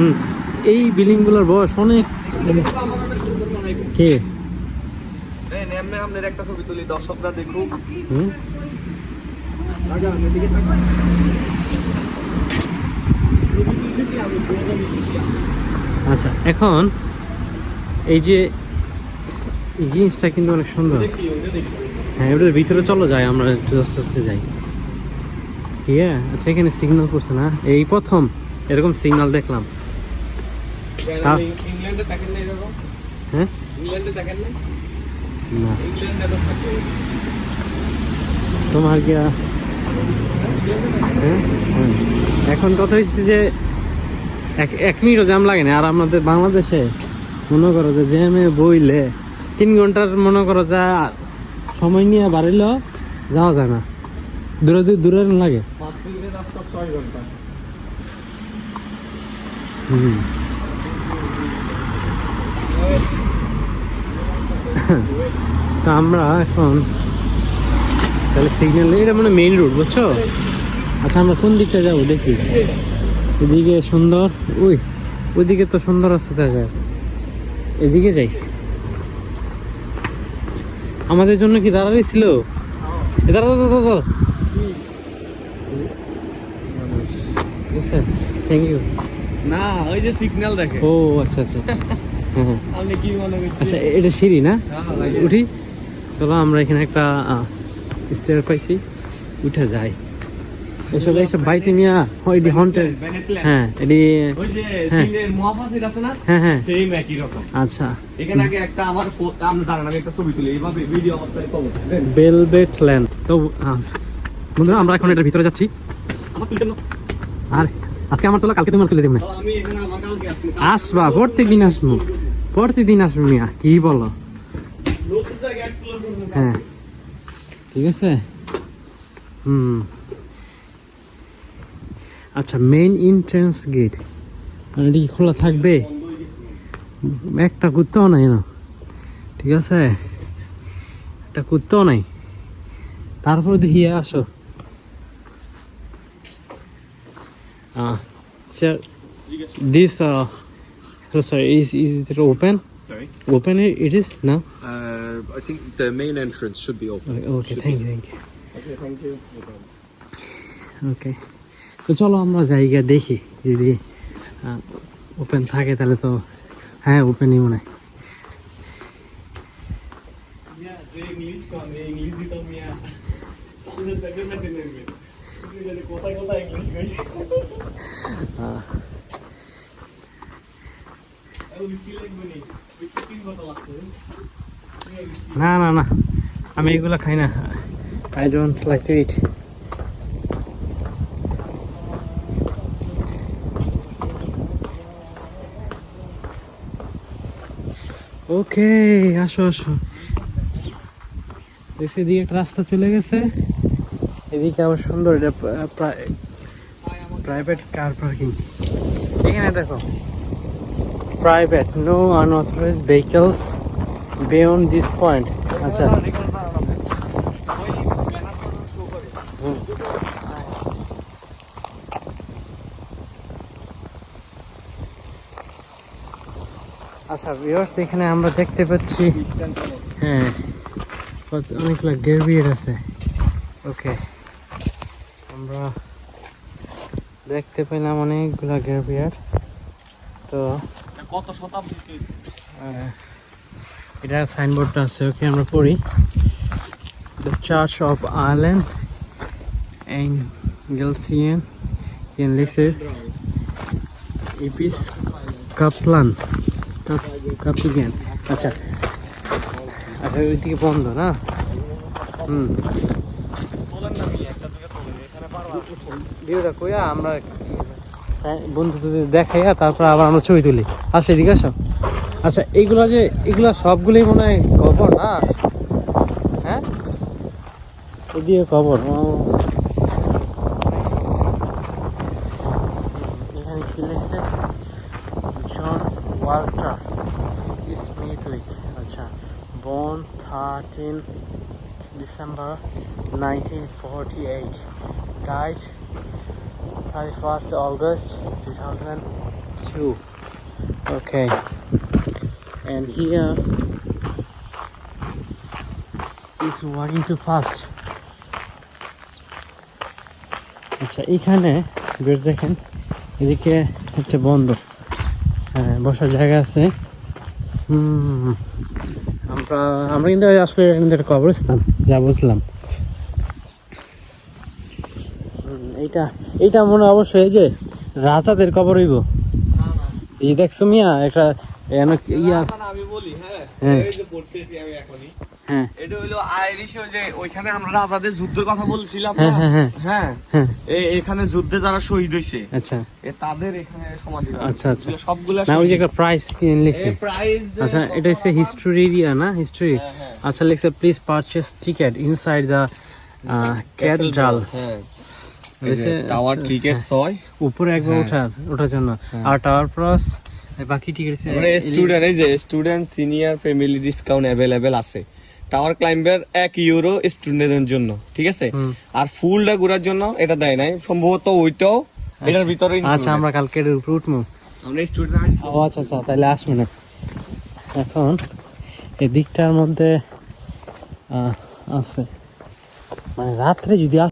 হুম। এই বিল্ডিংগুলোর বয়স অনেক কে? দেন এমনি একটা ছবি তুলি দর্শকরা দেখুক। হুম। আচ্ছা এখন এই যে এই জিনিসটা কিন্তু অনেক সুন্দর। হ্যাঁ ওটার ভিতরে চলো যাই আমরা একটু আস্তে আস্তে যাই। ইয়া আচ্ছা এখানে সিগন্যাল করছে না। এই প্রথম এরকম সিগন্যাল দেখলাম। ইংল্যান্ডে দেখেন না এরকম হ্যাঁ ইংল্যান্ডে দেখেন না না ইংল্যান্ডে থাকে। তোমার কি। এখন কথা হচ্ছে যে এক এক মিনিটও জ্যাম লাগে না। আর আমাদের বাংলাদেশে মনে করো যে জ্যামে বইলে তিন ঘণ্টার মনে করো যা সময় নিয়ে বাড়িল যাওয়া যায় না। দূরে দূরে দূরে লাগে। রাস্তা ছয় ঘণ্টা। হুম। তো আমরা এখন তাহলে সিগন্যাল এটা মানে মেইন রোড বুঝছ? আচ্ছা আমরা কোন দিকটা যাব দেখি। এদিকে সুন্দর ওই ওইদিকে তো সুন্দর আছে দেখা এদিকে যাই। আমাদের জন্য কি দাঁড়াবে ছিল? দাঁড়া দাঁড়া দাঁড়া থ্যাংক ইউ না ওই যে সিগন্যাল দেখে। ও আচ্ছা আচ্ছা। আচ্ছা এটা সিঁড়ি না? উঠি। চলো আমরা এখানে একটা স্টেয়ার পাইছি। উঠে যাই এসব এইসব বাইতে নিয়া হয় এটি হন্টেড হ্যাঁ এটি হ্যাঁ। হ্যাঁ হ্যাঁ। সেম একই রকম। আচ্ছা। এখানে আগে একটা আমার ফো- দাঁড়ান আমি একটা ছবি তুলি। এইভাবে ভিডিও অবস্থায় ছবি দেন। বেলবেট ল্যান্ড তো বন্ধুরা আমরা এখন এটার ভিতরে যাচ্ছি। আমার তুলতে আর আজকে আমার তোলা, কালকে তোমার তুলে দেবো। না আসব দিন আসব। প্রত্যেক দিন আসব মিয়া, কি বলো? হ্যাঁ। ঠিক আছে? হুম। আচ্ছা মেইন এন্ট্রেন্স গেট মানে কি খোলা থাকবে? একটা কুত্তাও নাই না। ঠিক আছে? একটা কুত্তাও নাই। তারপর দেখি, আসো। Sir this hello sir is is it open Sorry. open it, it is no Uh, I think the main entrance should be open. Okay, okay, Should thank be. you, thank you. Okay thank you okay তো চলো আমরা জায়গা দেখি যদি open থাকে তাহলে তো হ্যাঁ ওপেনই মনে হয় মিয়া যে ইংলিশ কম এই ইংলিশ দিত নি, না না। আমি এগুলো খাই না। I don't like to eat okay আসো আসো। দেখছি দিয়ে একটা রাস্তা চলে গেছে। এদিকে আবার সুন্দর এটা প্রাইভেট কার পার্কিং এখানে দেখো private no unauthorize vehicles beyond this point আচ্ছা। আচ্ছা ভিউয়ার্স এখানে আমরা দেখতে পাচ্ছি হ্যাঁ অনেকগুলো গেরবিয়ের আছে। ওকে আমরা দেখতে পেলাম অনেকগুলো গেরবিয়ার তো কত শতাব্দী এটা সাইনবোর্ডটা আছে ওকে আমরা পড়ি। The church of Ireland Anglican কেন লিখছে ইপিস কাপলান কাপলিয়ান আচ্ছা আচ্ছা ওইদিকে বন্ধ না? হুম। ভিউটা কইয়া আমরা হ্যাঁ, বন্ধুদের দেখাইয়া তারপর আবার আমরা ছবি তুলি। আসো এদিকে আসো। আচ্ছা এইগুলো যে এগুলো সবগুলোই মনে হয় কবর না? হ্যাঁ? এদিকে কবর। এখানে খেলেছে জন ওয়াল্টার স্মিথ উইক আচ্ছা born 13 December 1948 died 31st August 2002. Okay, and here is walking too fast. আচ্ছা এখানে বেশ দেখেন এদিকে একটা বন্ধ হ্যাঁ, বসার জায়গা আছে। আমরা আমরা কিন্তু আসলে কবরস্থান যা বুঝলাম। এইটা এইটা মনে হয় অবশ্যই এই যে রাজাদের কবর হইব। এই দেখছ মিয়া একটা ইয়া। আমি বলি হ্যাঁ? হ্যাঁ। এই যে পড়তেছি আমি এখনই। হ্যাঁ। এটা হইল আইরিশ যে ওইখানে আমরা রাজাদের যুদ্ধের কথা বলছিলাম হ্যাঁ, হ্যাঁ, হ্যাঁ। এই এখানে যুদ্ধে যারা শহীদ হয়েছে আচ্ছা। এ তাদের এখানে সমাধি আচ্ছা, আচ্ছা। সবগুলা না ওই যে একটা প্রাইস কিনে লিখছে। এই আচ্ছা এটা হচ্ছে হিস্টোরি এরিয়া না? হিস্টোরি। আচ্ছা লিখছে please purchase ticket inside the cathedral হ্যাঁ। টাওয়ার আচ্ছা, টিকেট হ্যাঁ। উপরে একবার হ্যাঁ। ওঠার ওঠার জন্য। আর টাওয়ার প্লাস বাকি টিকিট মানে স্টুডেন্ট এই যে স্টুডেন্ট সিনিয়র ফ্যামিলি ডিসকাউন্ট আছে। টাওয়ার ক্লাইম্বার এক ইউরো স্টুডেন্টদের জন্য ঠিক আছে। আর ফুলটা ঘোরার জন্য এটা দেয় নাই সম্ভবত ওইটাও এটার ভিতরে আচ্ছা আমরা কালকে এর উপরে উঠবো। আমরা স্টুডেন্ট ও আচ্ছা আচ্ছা তাহলে আসবে না এখন এই দিকটার মধ্যে আছে। মানে রাত্রে যদি আস